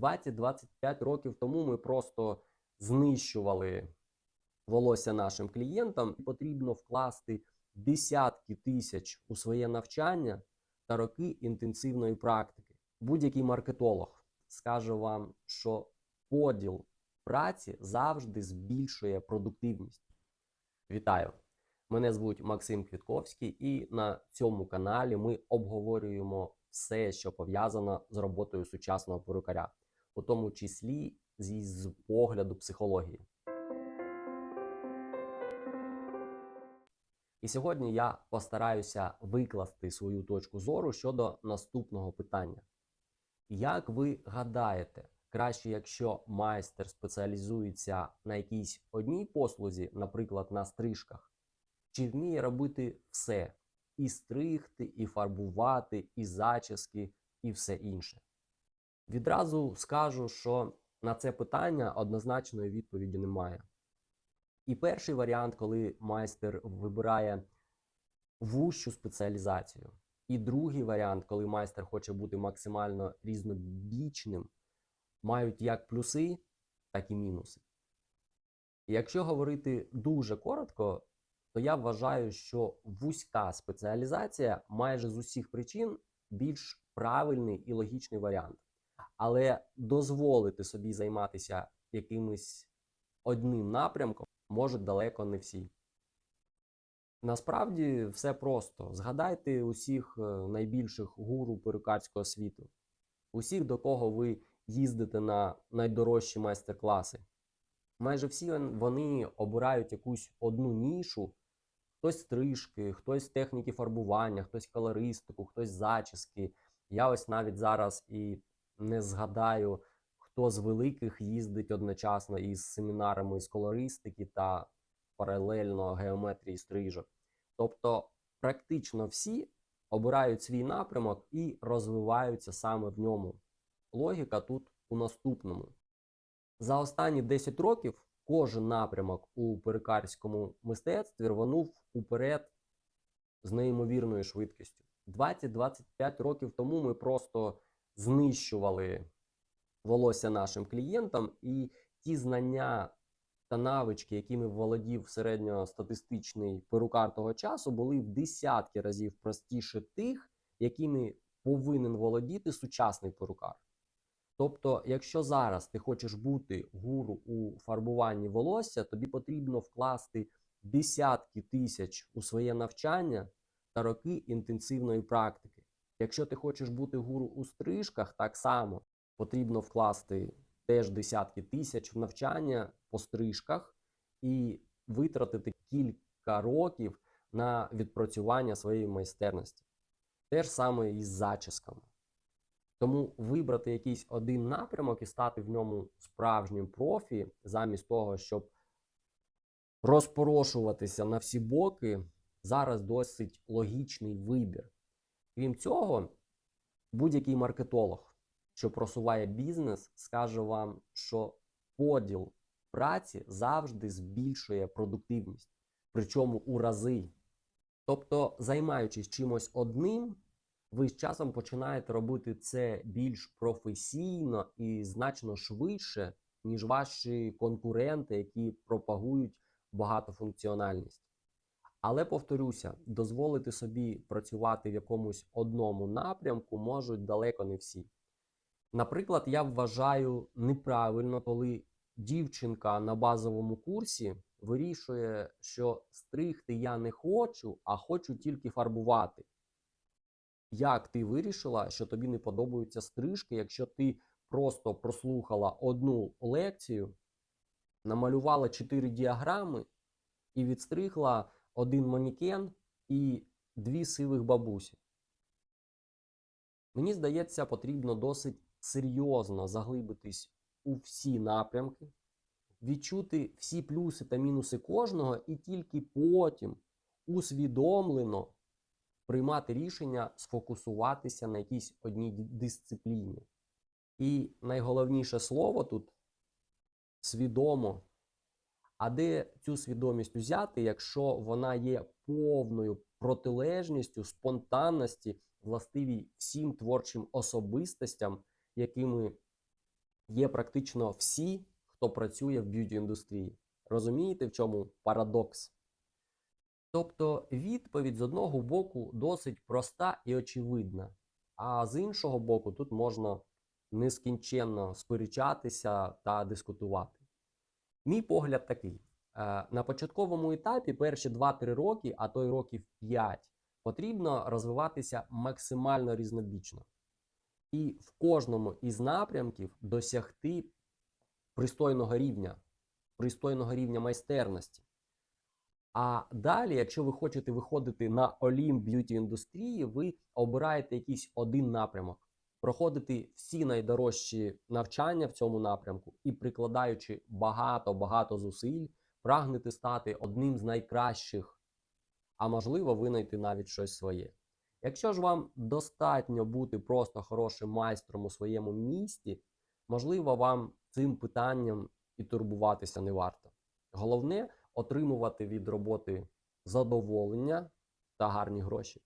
20-25 років тому ми просто знищували волосся нашим клієнтам. Потрібно вкласти десятки тисяч у своє навчання та роки інтенсивної практики. Будь-який маркетолог скаже вам, що поділ праці завжди збільшує продуктивність. Вітаю! Мене звуть Максим Квітковський, і на цьому каналі ми обговорюємо все, що пов'язано з роботою сучасного перукаря, у тому числі з погляду психології. І сьогодні я постараюся викласти свою точку зору щодо наступного питання. Як ви гадаєте, краще, якщо майстер спеціалізується на якійсь одній послузі, наприклад, на стрижках, чи вміє робити все: і стригти, і фарбувати, і зачіски, і все інше? Відразу скажу, що на це питання однозначної відповіді немає. І перший варіант, коли майстер вибирає вущу спеціалізацію. І другий варіант, коли майстер хоче бути максимально різнобічним, мають як плюси, так і мінуси. Якщо говорити дуже коротко, то я вважаю, що вузька спеціалізація майже з усіх причин більш правильний і логічний варіант. Але дозволити собі займатися якимось одним напрямком можуть далеко не всі. Насправді все просто. Згадайте усіх е, найбільших гуру перукарського світу, усіх, до кого ви їздите на найдорожчі майстер-класи. Майже всі вони обирають якусь одну нішу, хтось стрижки, хтось техніки фарбування, хтось колористику, хтось зачіски. Я ось навіть зараз і не згадаю, хто з великих їздить одночасно із семінарами з колористики та паралельно геометрії стрижок. Тобто, практично всі обирають свій напрямок і розвиваються саме в ньому. Логіка тут у наступному. За останні 10 років кожен напрямок у перукарському мистецтві рванув уперед з неймовірною швидкістю. 20-25 років тому ми просто знищували волосся нашим клієнтам, і ті знання та навички, якими володів середньостатистичний перукар того часу, були в десятки разів простіше тих, якими повинен володіти сучасний перукар. Тобто, якщо зараз ти хочеш бути гуру у фарбуванні волосся, тобі потрібно вкласти десятки тисяч у своє навчання та роки інтенсивної практики. Якщо ти хочеш бути гуру у стрижках, так само потрібно вкласти теж десятки тисяч в навчання по стрижках і витратити кілька років на відпрацювання своєї майстерності. Те ж саме і з зачісками. Тому вибрати якийсь один напрямок і стати в ньому справжнім профі, замість того, щоб розпорошуватися на всі боки, зараз досить логічний вибір. Крім цього, будь-який маркетолог, що просуває бізнес, скаже вам, що поділ праці завжди збільшує продуктивність, причому у рази. Тобто, займаючись чимось одним, ви з часом починаєте робити це більш професійно і значно швидше, ніж ваші конкуренти, які пропагують багатофункціональність. Але повторюся, дозволити собі працювати в якомусь одному напрямку можуть далеко не всі. Наприклад, я вважаю неправильно, коли дівчинка на базовому курсі вирішує, що стригти я не хочу, а хочу тільки фарбувати. Як ти вирішила, що тобі не подобаються стрижки, якщо ти просто прослухала одну лекцію, намалювала чотири діаграми і відстригла один манікен і дві сивих бабусі? Мені здається, потрібно досить серйозно заглибитись у всі напрямки, відчути всі плюси та мінуси кожного, і тільки потім усвідомлено приймати рішення сфокусуватися на якійсь одній дисципліні. І найголовніше слово тут свідомо. А де цю свідомість взяти, якщо вона є повною протилежністю спонтанності, властивій всім творчим особистостям, якими є практично всі, хто працює в б'юті індустрії. Розумієте, в чому парадокс? Тобто відповідь з одного боку досить проста і очевидна, а з іншого боку, тут можна нескінченно сперечатися та дискутувати. Мій погляд такий: Е, на початковому етапі перші 2-3 роки, а то й років 5, потрібно розвиватися максимально різнобічно. І в кожному із напрямків досягти пристойного рівня, пристойного рівня майстерності. А далі, якщо ви хочете виходити на Олімп б'юті індустрії, ви обираєте якийсь один напрямок, проходити всі найдорожчі навчання в цьому напрямку і прикладаючи багато-багато зусиль, прагнете стати одним з найкращих, а можливо, винайти навіть щось своє. Якщо ж вам достатньо бути просто хорошим майстром у своєму місті, можливо, вам цим питанням і турбуватися не варто. Головне отримувати від роботи задоволення та гарні гроші.